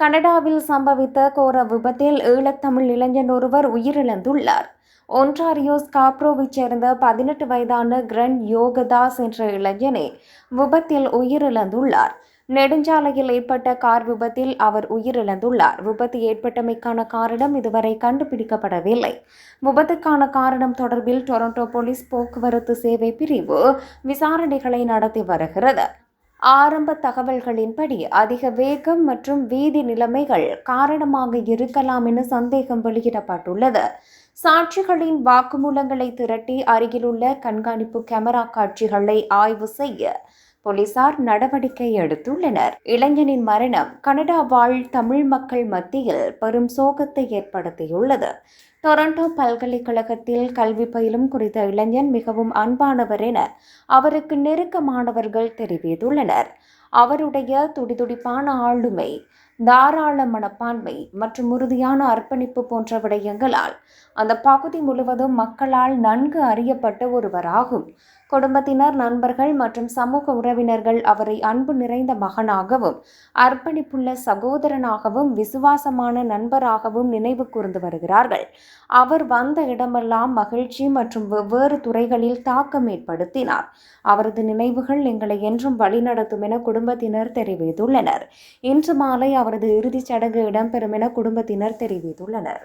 கனடாவில் சம்பவித்த கோர விபத்தில் ஈழத்தமிழ் இளைஞன் ஒருவர் உயிரிழந்துள்ளார். ஒன்றாரியோ ஸ்காப்ரோவைச் சேர்ந்த பதினெட்டு வயதான கிரண் யோகதாஸ் என்ற இளைஞனே விபத்தில் உயிரிழந்துள்ளார். நெடுஞ்சாலையில் ஏற்பட்ட கார் விபத்தில் அவர் உயிரிழந்துள்ளார். விபத்து ஏற்பட்டமைக்கான காரணம் இதுவரை கண்டுபிடிக்கப்படவில்லை. விபத்துக்கான காரணம் தொடர்பில் டொரண்டோ போலீஸ் போக்குவரத்து சேவை பிரிவு விசாரணைகளை நடத்தி வருகிறது. ஆரம்ப தகவல்களின்படி அதிக வேகம் மற்றும் வீதி நிலைமைகள் காரணமாக இருக்கலாம் என சந்தேகம் வெளியிடப்பட்டுள்ளது. சாட்சிகளின் வாக்குமூலங்களை திரட்டி அருகிலுள்ள கண்காணிப்பு கேமரா காட்சிகளை ஆய்வு செய்ய போலீசார் நடவடிக்கை எடுத்துள்ளனர். இளைஞனின் மரணம் கனடா வாழ் தமிழ் மக்கள் மத்தியில் பெரும் சோகத்தை ஏற்படுத்தியுள்ளது. டொரண்டோ பல்கலைக்கழகத்தில் கல்வி பயிலும் குறித்த இளைஞன் மிகவும் அன்பானவர் என அவருக்கு நெருக்கமானவர்கள் தெரிவித்துள்ளனர். அவருடைய துடிதுடிப்பான ஆளுமை தாராள மனப்பான்மை மற்றும் உறுதியான அர்ப்பணிப்பு போன்ற விடயங்களால் அந்த பகுதி முழுவதும் மக்களால் நன்கு அறியப்பட்ட ஒருவராகும். குடும்பத்தினர் நண்பர்கள் மற்றும் சமூக உறவினர்கள் அவரை அன்பு நிறைந்த மகனாகவும் அர்ப்பணிப்புள்ள சகோதரனாகவும் விசுவாசமான நண்பராகவும் நினைவு கூர்ந்து வருகிறார்கள். அவர் வந்த இடமெல்லாம் மகிழ்ச்சி மற்றும் வெவ்வேறு துறைகளில் தாக்கம் ஏற்படுத்தினார். அவரது நினைவுகள் எங்களை என்றும் வழிநடத்தும் என குடும்பத்தினர் தெரிவித்துள்ளனர். இன்று மாலை அவரது இறுதிச் சடங்கு இடம்பெறும் என குடும்பத்தினர் தெரிவித்துள்ளனர்.